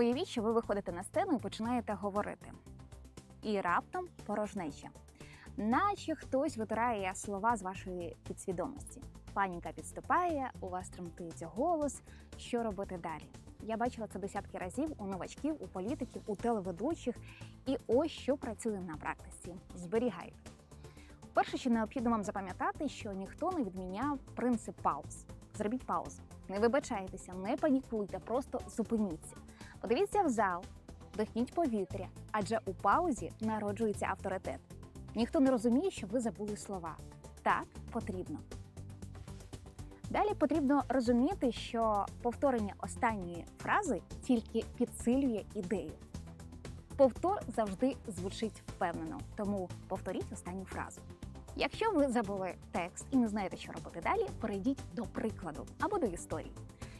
Уявіть, що ви виходите на сцену і починаєте говорити. І раптом порожнеча. Наче хтось витирає слова з вашої підсвідомості. Паніка підступає, у вас тремтить голос. Що робити далі? Я бачила це десятки разів у новачків, у політиків, у телеведучих. І ось що працює на практиці. Зберігайте. Перше, що необхідно вам запам'ятати, що ніхто не відміняв принцип пауз. Зробіть паузу. Не вибачайтеся, не панікуйте, просто зупиніться. Подивіться в зал, вдихніть повітря, адже у паузі народжується авторитет. Ніхто не розуміє, що ви забули слова. Так потрібно. Далі потрібно розуміти, що повторення останньої фрази тільки підсилює ідею. Повтор завжди звучить впевнено, тому повторіть останню фразу. Якщо ви забули текст і не знаєте, що робити далі, перейдіть до прикладу або до історії.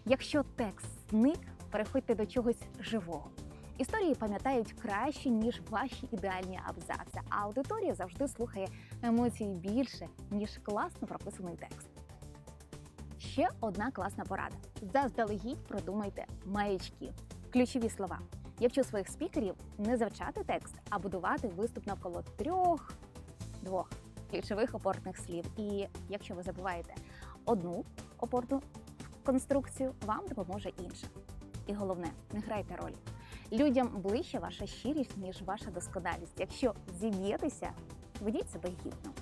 Якщо текст зник, переходьте до чогось живого. Історії пам'ятають краще, ніж ваші ідеальні абзаци, а аудиторія завжди слухає емоцій більше, ніж класно прописаний текст. Ще одна класна порада: заздалегідь продумайте маячки, ключові слова. Я вчу своїх спікерів не завчати текст, а будувати виступ навколо трьох двох ключових опорних слів. І якщо ви забуваєте одну опорну конструкцію, вам допоможе інша. І головне, не грайте роль. Людям ближче ваша щирість, ніж ваша досконалість. Якщо зіб'єтеся, ведіть себе гідно.